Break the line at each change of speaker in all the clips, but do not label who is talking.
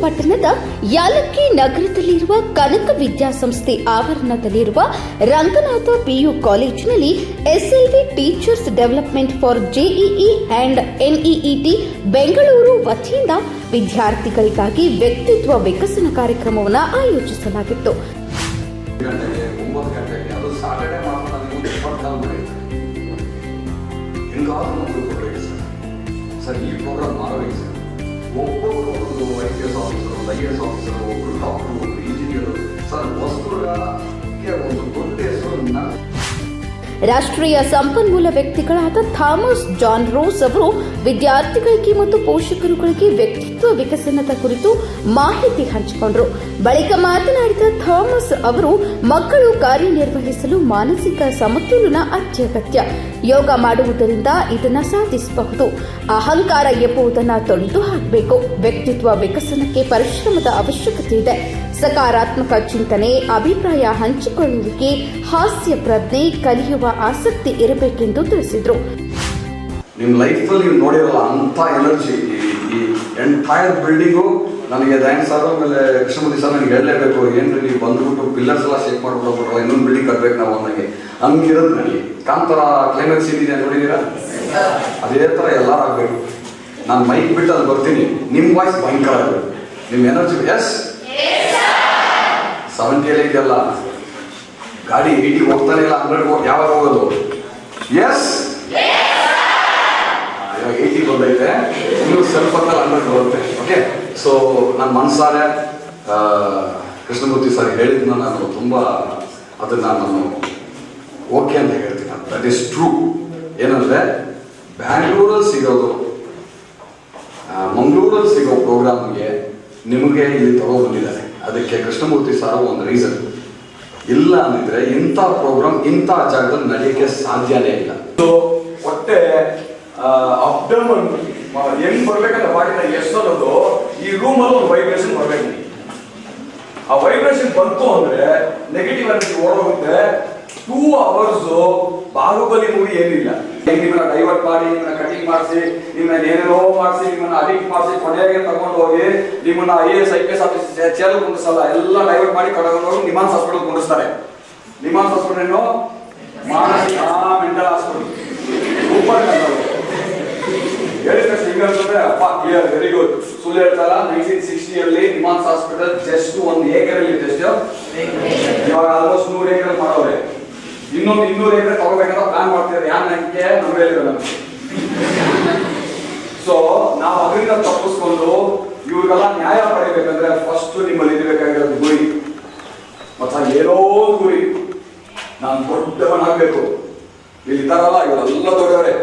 ಪಟ್ಟಣದ ಯಾಲಕ್ಕಿ ನಗರದಲ್ಲಿರುವ ಕನಕ ವಿದ್ಯಾಸಂಸ್ಥೆ ಆವರಣದಲ್ಲಿರುವ ರಂಗನಾಥ ಪಿಯು ಕಾಲೇಜಿನಲ್ಲಿ SLV teachers development for JEE and NEET Bengaluru ವತಿಯಿಂದ ವಿದ್ಯಾರ್ಥಿಗಳಿಗಾಗಿ ವ್ಯಕ್ತಿತ್ವ ವಿಕಸನ ಕಾರ್ಯಕ್ರಮವನ್ನು ಆಯೋಜಿಸಲಾಗಿತ್ತು.
ಸರ್. ಈ ಪ್ರೋಗ್ರಾಮ್ ಮಾಡಬೇಕು ಸರ್.
ರಾಷ್ಟ್ರೀಯ ಸಂಪನ್ಮೂಲ ವ್ಯಕ್ತಿಗಳಾದ ಥಾಮಸ್ ಜಾನ್ ರೋಸ್ ಅವರು ವಿದ್ಯಾರ್ಥಿಗಳಿಗೆ ಮತ್ತು ಪೋಷಕರುಗಳಿಗೆ ವ್ಯಕ್ತಿತ್ವ ವಿಕಸನದ ಕುರಿತು ಮಾಹಿತಿ ಹಂಚಿಕೊಂಡರು. ಬಳಿಕ ಮಾತನಾಡಿದ ಥಾಮಸ್ ಅವರು ಮಕ್ಕಳು ಕಾರ್ಯನಿರ್ವಹಿಸಲು ಮಾನಸಿಕ ಸಮತೋಲನ ಅತ್ಯಗತ್ಯ. ಯೋಗ ಮಾಡುವುದರಿಂದ ಇದನ್ನು ಸಾಧಿಸಬಹುದು. ಅಹಂಕಾರ ಎಂಬುದನ್ನು ತೊಡೆದು ಹಾಕಬೇಕು. ವ್ಯಕ್ತಿತ್ವ ವಿಕಸನಕ್ಕೆ ಪರಿಶ್ರಮದ ಅವಶ್ಯಕತೆ ಇದೆ. ಸಕಾರಾತ್ಮಕ ಚಿಂತನೆ, ಅಭಿಪ್ರಾಯ ಹಂಚಿಕೊಳ್ಳುವಿಕೆ, ಹಾಸ್ಯ ಪ್ರಜ್ಞೆ ಕಲಿಯುವ ಆಸಕ್ತಿ ಇರಬೇಕೆಂದು ತಿಳಿಸಿದರು.
ನಿಮ್ಮ ಲೈಫಲ್ಲಿ ನೀವು ನೋಡಿರಲ್ಲ ಅಂಥ ಎನರ್ಜಿ. ಈ ಎಂಟೈರ್ ಬಿಲ್ಡಿಂಗು ನನಗೆ ಡ್ಯಾನ್ಸ್ ಸರ್, ಆಮೇಲೆ ಕೃಷ್ಣಮೂರ್ತಿ ಸರ್ ನನಗೆ ಹೇಳಲೇಬೇಕು. ಏನು ನೀವು ಬಂದ್ಬಿಟ್ಟು ಪಿಲ್ಲರ್ಸ್ ಎಲ್ಲ ಶೇಕ್ ಮಾಡ್ಬಿಟ್ಟು ಇನ್ನೊಂದು ಬಿಲ್ಡಿಂಗ್ ಕಟ್ಟಬೇಕು ನಾವು ನನಗೆ ಹಂಗಿರೋದು ನನಗೆ ಕಾಂತರ ಕ್ಲೈಮ್ಯಾಕ್ಸ್ ಏನಿದೆ ನೋಡಿದ್ದೀರಾ? ಅದೇ ಥರ ಎಲ್ಲರೂ ಆಗಬೇಕು. ನಾನು ಮೈಕ್ ಬಿಟ್ಟು ಅಲ್ಲಿ ಬರ್ತೀನಿ. ನಿಮ್ಮ ವಾಯ್ಸ್ ಭಯಂಕರ ಆಗಬೇಕು ನಿಮ್ಮ ಎನರ್ಜಿ ಎಸ್ ಸೆವೆಂಟಿಯಲ್ಲಿ ಇದೆಯಲ್ಲ. ಗಾಡಿ ಏಟಿ ಹೋಗ್ತಾನೆ ಇಲ್ಲ ಹಂಡ್ರೆಡ್ ಯಾವಾಗ ಹೋಗೋದು? ಎಸ್ ಇವಾಗ ಏಯ್ಟಿ ಬಂದೈತೆ. ಇನ್ನೂ ಸ್ವಲ್ಪ ಹಂಡ್ರೆಡ್ ಬರುತ್ತೆ. ಓಕೆ ಸೊ ನನ್ನ ಮನಸಾರೆ ಕೃಷ್ಣಮೂರ್ತಿ ಸರ್ ಹೇಳಿದ್ನ ನಾನು ತುಂಬ ಅದನ್ನ ನಾನು ಓಕೆ ಅಂತ ಹೇಳ್ತೀನಿ. ದಟ್ ಇಸ್ ಟ್ರೂ ಏನಂದ್ರೆ ಬ್ಯಾಂಗ್ಳೂರಲ್ಲಿ ಸಿಗೋದು ಮಂಗಳೂರಲ್ಲಿ ಸಿಗೋ ಪ್ರೋಗ್ರಾಮ್ಗೆ ನಿಮಗೆ ಇಲ್ಲಿ ತಗೊಬಂದಿದ್ದಾರೆ ಅದಕ್ಕೆ ಕೃಷ್ಣಮೂರ್ತಿ ಸರ್ ಒಂದು ರೀಸನ್ ಇಲ್ಲ ಅಂದಿದ್ರೆ ಇಂಥ ಪ್ರೋಗ್ರಾಮ್ ಇಂಥ ಜಾಗದಲ್ಲಿ ನಡೆಯಕ್ಕೆ ಸಾಧ್ಯನೇ ಇಲ್ಲ.
ಸೊ ಹೊಟ್ಟೆ ಅಬ್ಡಮನ್ ಹೆಂಗ್ ಬರ್ಬೇಕಂತ ಬಾಡಿನ ಎಷ್ಟು ಅನ್ನೋದು ಈ ರೂಮ್ ಅಲ್ಲಿ ಒಂದು ವೈಬ್ರೇಷನ್ ಬರ್ಬೇಕು. ಆ ವೈಬ್ರೇಷನ್ ಬಂತು ಅಂದ್ರೆ ನೆಗೆಟಿವ್ ಎನರ್ಜಿ ಓಡೋಗುತ್ತೆ. ಟೂ ಅವರ್ಸ್ ಬಾಹುಬಲಿ ಮೂವಿ ಏನಿಲ್ಲ ನಿಮ್ಮನ್ನ ಡೈವರ್ಟ್ ಮಾಡಿ, ನಿಮ್ಮನ್ನ ಕಟಿಂಗ್ ಮಾಡಿಸಿ, ನಿಮ್ಮನ್ನ ಏನೇನೋ ಮಾಡಿಸಿ, ನಿಮ್ಮನ್ನ ಅಡಿಕ್ಟ್ ಮಾಡಿಸಿ ಕೊನೆಗೆ ತಗೊಂಡು ಹೋಗಿ ನಿಮ್ಮನ್ನ I S I P S office chair ಕುಂಡಿಸಲ್ಲ ಎಲ್ಲ ಡೈವರ್ಟ್ ಮಾಡಿ ಕರ್ಕೊಂಡು ಹೋಗಿ ನಿಮಾನ್ಸ್ ಹಾಸ್ಪಿಟಲ್ ಕುಂಡಿಸ್ತಾರೆ ನಿಮಾನ್ಸ್ ಹಾಸ್ಪಿಟಲ್ ಏನು? ಮಾನಸಿಕ ಮೆಂಟಲ್ ಹಾಸ್ಪಿಟಲ್ ಸೂಪರ್ ಹೇಳಿದ ಹಿಂಗೆ ಅಂತಂದ್ರೆ ಅಪ್ಪ ಕ್ಲಿಯರ್ ವೆರಿ ಗುಡ್ ಸುಳ್ಳು ಹೇಳ್ತಾರ? ನೈನ್ಟೀನ್ ಸಿಕ್ಸ್ಟಿಯಲ್ಲಿ ನಿಮಾನ್ಸ್ ಹಾಸ್ಪಿಟಲ್ ಜಸ್ಟ್ ಒಂದು ಏಕರಲ್ಲಿ ಜಸ್ಟ್ ಇವಾಗ ಆಲ್ಮೋಸ್ಟ್ ನೂರು ಏಕರ್ ಮಾಡವ್ರೆ. ಇನ್ನೊಂದು ಇನ್ನೂರು ಎಕರೆ ತಗೋಬೇಕಂತ ಪ್ಲಾನ್ ಮಾಡ್ತಿದ್ದಾರೆ. ಯಾರು ನಂಬಿಕೆ ಹೇಳಿದ್ರು ನಮಗೆ ಸೊ ನಾವು ಅದರಿಂದ ತಪ್ಪಿಸ್ಕೊಂಡು ಇವ್ರಿಗೆಲ್ಲ ನ್ಯಾಯ ಪಡಿಬೇಕಂದ್ರೆ ಫಸ್ಟ್ ನಿಮ್ಮಲ್ಲಿ ಇರಬೇಕಾಗಿರೋದು ಗುರಿ. ಮತ್ತೆ ಏನೋ ಗುರಿ. ನಾನು ದೊಡ್ಡವನಾಗಬೇಕು. ಇಲ್ಲಿ ಇದ್ದಾರಲ್ಲ ಇವರೆಲ್ಲ ದೊಡ್ಡವರೇ.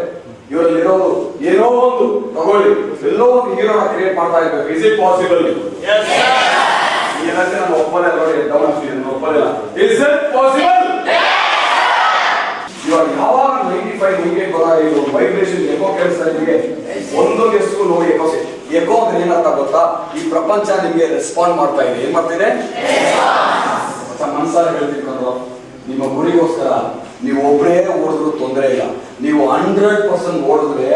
ಇವರಲ್ಲಿ ಇರೋದು ಏನೋ ಒಂದು ತಗೊಳ್ಳಿ. ಎಲ್ಲೋ ಒಂದು ಹೀರೋನ ಕ್ರಿಯೇಟ್ ಮಾಡ್ತಾ ಇರ್ಬೇಕು. ಇಸ್ ಇಟ್ ಪಾಸಿಬಲ್ ಏನಂತ ನಾನು ಒಪ್ಪಲೇ ನೋಡಿ ಡೌನ್ ಆಗ್ತೀನಿ ಒಪ್ಪಲ್ಲ ಒಪ್ಪಲಿಲ್ಲ. ಇಸ್ ಇಟ್ ಪಾಸಿಬಲ್ ಇವಾಗ ಯಾವಾಗ ನೈಂಟಿ ಫೈವ್ ನೈಂಟಿ ಬರ ಇದು ವೈಬ್ರೇಷನ್ ಎಕೋ ಕೇಳಿಸ್ತಾ ನಿಮಗೆ ಒಂದೊಂದು ಎಷ್ಟು ನೋಡಿ ಎಕೋ ಎಕೋ ಅಂದ್ರೆ ಏನಂತ ಗೊತ್ತಾ? ಈ ಪ್ರಪಂಚ ನಿಮಗೆ ರೆಸ್ಪಾಂಡ್ ಮಾಡ್ತಾ ಇದೆ. ಏನ್ ಮಾಡ್ತಿದೆ? ಮನ್ಸಾರ ಹೇಳ್ತಿರ್ಕೊಂಡು ನಿಮ್ಮ ಗುರಿಗೋಸ್ಕರ ನೀವು ಒಬ್ಬರೇ ಓಡಿದ್ರು ತೊಂದರೆ ಇಲ್ಲ. ನೀವು ಹಂಡ್ರೆಡ್ ಪರ್ಸೆಂಟ್ ಓಡಿದ್ರೆ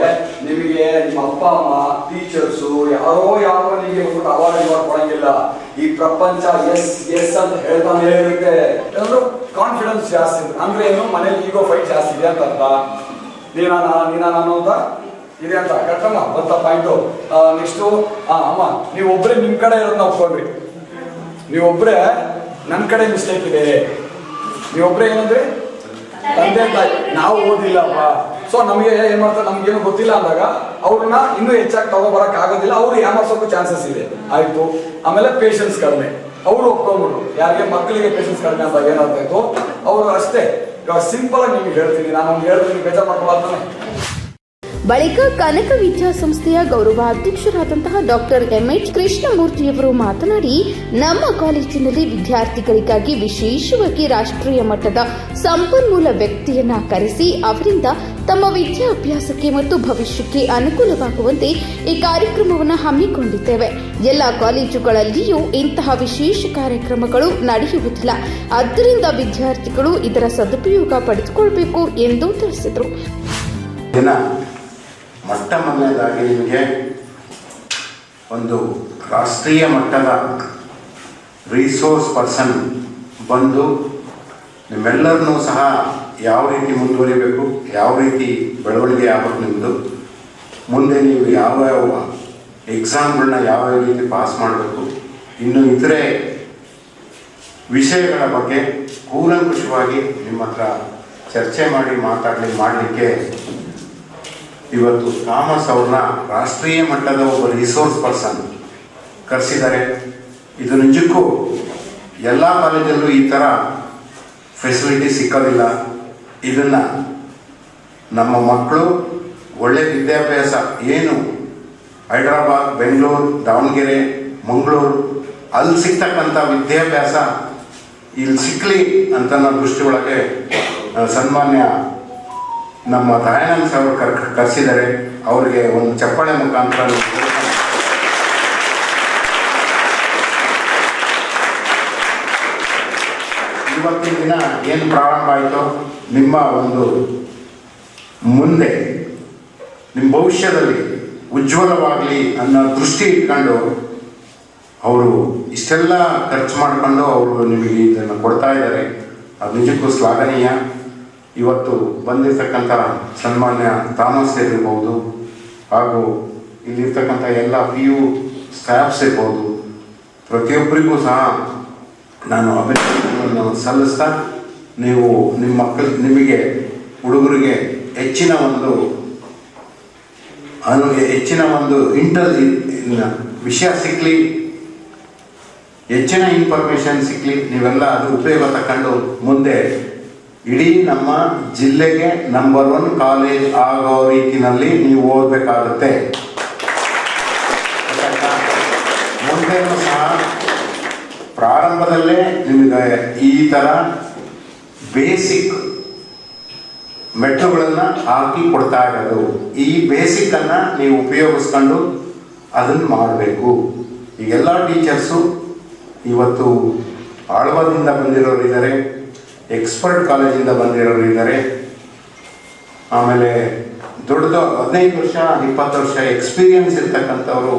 ನಿಮಗೆ ನಿಮ್ಮ ಅಪ್ಪ, ಅಮ್ಮ, ಟೀಚರ್ಸು, ಯಾರೋ ಯಾರೋ ನಿಮಗೆ ಒಂದು ಅವಾರ್ಡ್ ಇವಾರ್ಡ್ ಕೊಡಂಗಿಲ್ಲ. ಈ ಪ್ರಪಂಚ ಎಸ್ ಎಸ್ ಅಂತ ಹೇಳ್ತಾನೆ ಇರುತ್ತೆ. ಎಲ್ಲರೂ ಕಾನ್ಫಿಡೆನ್ಸ್ ಜಾಸ್ತಿ. ಅಂದ್ರೆ ಏನು? ಮನೇಲಿ ಈಗೋ ಫೈಟ್ ಜಾಸ್ತಿ ಇದೆ ಅಂತ ನೀನ ನೀನ, ನಾನು ಅಂತ? ಇದೆ ಅಂತ. ಕರೆಕ್ಟಮ್ಮ ಬಂತ ಪಾಯಿಂಟು ನೆಕ್ಸ್ಟು ಅಮ್ಮ, ನೀವು ನಿಮ್ ನಿಮ್ಮ ಕಡೆ ಇರೋದನ್ನ ಒಪ್ಕೊಂಡ್ರಿ ನೀವೊಬ್ರೆ ನನ್ನ ಕಡೆ ಮಿಸ್ಟೇಕ್ ಇದೆ. ನೀವೊಬ್ರೆ ಏನಂದ್ರೆ? ತಂದೆ ತಾಯಿ, ನಾವು ಓದಿಲ್ಲಪ್ಪ. ಸೊ ನಮಗೆ ಏನ್ ಮಾಡ್ತಾರೆ? ಏನು ಗೊತ್ತಿಲ್ಲ ಅಂದಾಗ ಅವ್ರನ್ನ ಇನ್ನೂ ಹೆಚ್ಚಾಗಿ ತಗೋಬರಕ್ ಆಗೋದಿಲ್ಲ. ಅವ್ರು ಯಾಮಾರ್ಸೋಕ್ಕೂ ಚಾನ್ಸಸ್ ಇದೆ. ಆಯ್ತು. ಆಮೇಲೆ ಪೇಷನ್ಸ್ ಕಡಿಮೆ. ಅವರು ಒಪ್ಕೊಂಡ್ಬಿಟ್ರು ಯಾರಿಗೆ? ಮಕ್ಕಳಿಗೆ ಪೇಷನ್ಸ್ ಕಡಿಮೆ ಅಂತ ಏನಾಗ್ತಾಯಿತ್ತು ಅವರು ಅಷ್ಟೇ. ಇವಾಗ ಸಿಂಪಲ್ ಆಗಿ ನಿಮ್ಗೆ ಹೇಳ್ತೀನಿ. ನಾನು ಹೇಳ್ತೀನಿ. ಬೇಜಾರು ಮಾಡ್ಕೊಳ್ಳೋದು
ಬಳಿಕ ಕನಕ ವಿದ್ಯಾಸಂಸ್ಥೆಯ ಗೌರವಾಧ್ಯಕ್ಷರಾದಂತಹ ಡಾಕ್ಟರ್ ಎಂಎಚ್ ಕೃಷ್ಣಮೂರ್ತಿಯವರು ಮಾತನಾಡಿ, ನಮ್ಮ ಕಾಲೇಜಿನಲ್ಲಿ ವಿದ್ಯಾರ್ಥಿಗಳಿಗಾಗಿ ವಿಶೇಷವಾಗಿ ರಾಷ್ಟ್ರೀಯ ಮಟ್ಟದ ಸಂಪನ್ಮೂಲ ವ್ಯಕ್ತಿಯನ್ನ ಕರೆಸಿ, ಅವರಿಂದ ತಮ್ಮ ವಿದ್ಯಾಭ್ಯಾಸಕ್ಕೆ ಮತ್ತು ಭವಿಷ್ಯಕ್ಕೆ ಅನುಕೂಲವಾಗುವಂತೆ ಈ ಕಾರ್ಯಕ್ರಮವನ್ನು ಹಮ್ಮಿಕೊಂಡಿದ್ದೇವೆ. ಎಲ್ಲ ಕಾಲೇಜುಗಳಲ್ಲಿಯೂ ಇಂತಹ ವಿಶೇಷ ಕಾರ್ಯಕ್ರಮಗಳು ನಡೆಯುವುದಿಲ್ಲ. ಆದ್ದರಿಂದ ವಿದ್ಯಾರ್ಥಿಗಳು ಇದರ ಸದುಪಯೋಗ ಪಡೆದುಕೊಳ್ಳಬೇಕು ಎಂದು ತಿಳಿಸಿದರು.
ಮೊಟ್ಟ ಮೊದಲನೇದಾಗಿ ನಿಮಗೆ ಒಂದು ರಾಷ್ಟ್ರೀಯ ಮಟ್ಟದ ರಿಸೋರ್ಸ್ ಪರ್ಸನ್ ಬಂದು ನಿಮ್ಮೆಲ್ಲರನ್ನೂ ಸಹ ಯಾವ ರೀತಿ ಮುಂದುವರಿಬೇಕು, ಯಾವ ರೀತಿ ಬೆಳವಣಿಗೆ ಆಗಬೇಕು ನಿಮ್ಮದು ಮುಂದೆ ನೀವು ಯಾವ ಯಾವ ಎಕ್ಸಾಮ್ಗಳನ್ನ ಯಾವ ಯಾವ ರೀತಿ ಪಾಸ್ ಮಾಡಬೇಕು, ಇನ್ನು ಇತರೆ ವಿಷಯಗಳ ಬಗ್ಗೆ ಕೂಲಂಕುಷವಾಗಿ ನಿಮ್ಮ ಹತ್ರ ಚರ್ಚೆ ಮಾಡಿ ಮಾತಾಡಲಿ, ಮಾಡಲಿಕ್ಕೆ ಇವತ್ತು ಥಾಮಸ್ ಅವ್ರನ್ನ ರಾಷ್ಟ್ರೀಯ ಮಟ್ಟದ ಒಬ್ಬ ರಿಸೋರ್ಸ್ ಪರ್ಸನ್ ಕರೆಸಿದ್ದಾರೆ. ಇದು ನಿಜಕ್ಕೂ ಎಲ್ಲ ಕಾಲೇಜಲ್ಲೂ ಈ ಥರ ಫೆಸಿಲಿಟಿ ಸಿಕ್ಕೋದಿಲ್ಲ. ಇದನ್ನು ನಮ್ಮ ಮಕ್ಕಳು, ಒಳ್ಳೆ ವಿದ್ಯಾಭ್ಯಾಸ ಏನು ಹೈದ್ರಾಬಾದ್, ಬೆಂಗಳೂರು, ದಾವಣಗೆರೆ, ಮಂಗಳೂರು, ಅಲ್ಲಿ ಸಿಗ್ತಕ್ಕಂಥ ವಿದ್ಯಾಭ್ಯಾಸ ಇಲ್ಲಿ ಸಿಕ್ಕಲಿ ಅಂತ ನನ್ನ ದೃಷ್ಟಿ ಒಳಗೆ ಸನ್ಮಾನ್ಯ ನಮ್ಮ ದಯಾನಂದ ಸರ್ ಕರ್ ಅವರಿಗೆ ಒಂದು ಚಪ್ಪಾಳೆ ಮುಖಾಂತರ ಇವತ್ತಿನ ದಿನ ಏನು ಪ್ರಾರಂಭ ಆಯಿತು, ನಿಮ್ಮ ಒಂದು ಮುಂದೆ, ನಿಮ್ಮ ಭವಿಷ್ಯದಲ್ಲಿ ಉಜ್ವಲವಾಗಲಿ ಅನ್ನೋ ದೃಷ್ಟಿ ಇಟ್ಕೊಂಡು ಅವರು ಇಷ್ಟೆಲ್ಲ ಖರ್ಚು ಮಾಡಿಕೊಂಡು ಅವರು ನಿಮಗೆ ಇದನ್ನು ಕೊಡ್ತಾ ಇದ್ದಾರೆ. ಅದು ನಿಜಕ್ಕೂ ಶ್ಲಾಘನೀಯ. ಇವತ್ತು ಬಂದಿರತಕ್ಕಂಥ ಸನ್ಮಾನ್ಯ ತಾಮಸ್ ಇರ್ಬೋದು ಹಾಗೂ ಇಲ್ಲಿರ್ತಕ್ಕಂಥ ಎಲ್ಲ ಪಿ ಯು ಸ್ಟಾಫ್ಸ್ ಇರ್ಬೋದು, ಪ್ರತಿಯೊಬ್ಬರಿಗೂ ಸಹ ನಾನು ಅಭಿನಂದನೆಗಳನ್ನು ಸಲ್ಲಿಸ್ತಾ ನೀವು ನಿಮ್ಮ ಮಕ್ಕಳು, ನಿಮಗೆ ಹುಡುಗರಿಗೆ ಹೆಚ್ಚಿನ ಒಂದು ಅನು, ಹೆಚ್ಚಿನ ಒಂದು ಇಂಟರ್ ವಿಷಯ ಸಿಕ್ಕಲಿ ಹೆಚ್ಚಿನ ಇನ್ಫಾರ್ಮೇಷನ್ ಸಿಕ್ಕಲಿ ನೀವೆಲ್ಲ ಅದು ಉಪಯೋಗ ತಗೊಂಡು ಮುಂದೆ ಇಡೀ ನಮ್ಮ ಜಿಲ್ಲೆಗೆ ನಂಬರ್ ಒನ್ ಕಾಲೇಜ್ ಆಗೋ ರೀತಿನಲ್ಲಿ ನೀವು ಓದಬೇಕಾಗುತ್ತೆ. ಮುಂದೆನೂ ಸಹ ಪ್ರಾರಂಭದಲ್ಲೇ ನಿಮಗೆ ಈ ಥರ ಬೇಸಿಕ್ ಮೆಟ್ಟುಗಳನ್ನು ಹಾಕಿ ಕೊಡ್ತಾ ಇರೋದು. ಈ ಬೇಸಿಕ್ಕನ್ನು ನೀವು ಉಪಯೋಗಿಸ್ಕೊಂಡು ಅದನ್ನು ಮಾಡಬೇಕು. ಈಗೆಲ್ಲ ಟೀಚರ್ಸು ಇವತ್ತು ಆಳ್ವಾದಿಂದ ಬಂದಿರೋರು ಇದ್ದಾರೆ ಎಕ್ಸ್ಪರ್ಟ್ ಕಾಲೇಜಿಂದ ಬಂದಿರೋರು ಇದ್ದಾರೆ ಆಮೇಲೆ ದೊಡ್ಡದು ಹದಿನೈದು ವರ್ಷ, ಇಪ್ಪತ್ತು ವರ್ಷ ಎಕ್ಸ್ಪೀರಿಯನ್ಸ್ ಇರ್ತಕ್ಕಂಥವರು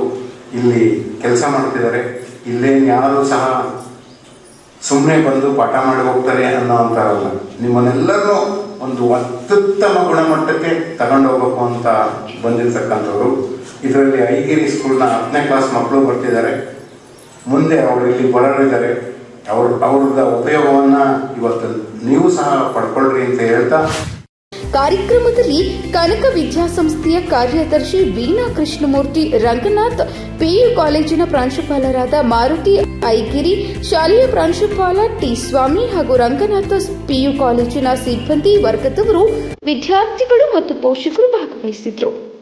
ಇಲ್ಲಿ ಕೆಲಸ ಮಾಡ್ತಿದ್ದಾರೆ. ಇಲ್ಲೇನು ಯಾರು ಸಹ ಸುಮ್ಮನೆ ಬಂದು ಪಾಠ ಮಾಡಿ ಹೋಗ್ತಾರೆ ಅನ್ನೋ ಅಂತಾರಲ್ಲ ನಿಮ್ಮನ್ನೆಲ್ಲರನ್ನೂ ಒಂದು ಅತ್ಯುತ್ತಮ ಗುಣಮಟ್ಟಕ್ಕೆ ತಗೊಂಡೋಗ್ಬೇಕು ಅಂತ ಬಂದಿರತಕ್ಕಂಥವ್ರು. ಇದರಲ್ಲಿ ಐಗಿರಿ ಸ್ಕೂಲ್ನ ಹತ್ತನೇ ಕ್ಲಾಸ್ ಮಕ್ಕಳು ಬರ್ತಿದ್ದಾರೆ. ಮುಂದೆ ಅವರು ಇಲ್ಲಿ ಬರೋರಿದ್ದಾರೆ. ಅವ್ರ, ಅವ್ರದ ಉಪಯೋಗವನ್ನ ಇವತ್ತು ನೀವು ಸಹ ಪಡ್ಕೊಳ್ರಿ ಅಂತ ಹೇಳ್ತಾ.
ಕಾರ್ಯಕ್ರಮದಲ್ಲಿ ಕನಕ ವಿದ್ಯಾಸಂಸ್ಥೆಯ ಕಾರ್ಯದರ್ಶಿ ವೀಣಾ ಕೃಷ್ಣಮೂರ್ತಿ, ರಂಗನಾಥ್, ಪಿಯು ಕಾಲೇಜಿನ ಪ್ರಾಂಶುಪಾಲರಾದ ಮಾರುತಿ ಐಗಿರಿ, ಶಾಲೆಯ ಪ್ರಾಂಶುಪಾಲ ಟಿ ಸ್ವಾಮಿ ಹಾಗೂ ರಂಗನಾಥ ಪಿಯು ಕಾಲೇಜಿನ ಸಿಬ್ಬಂದಿ ವರ್ಗದವರು ವಿದ್ಯಾರ್ಥಿಗಳು ಮತ್ತು ಪೋಷಕರು ಭಾಗವಹಿಸಿದ್ರು.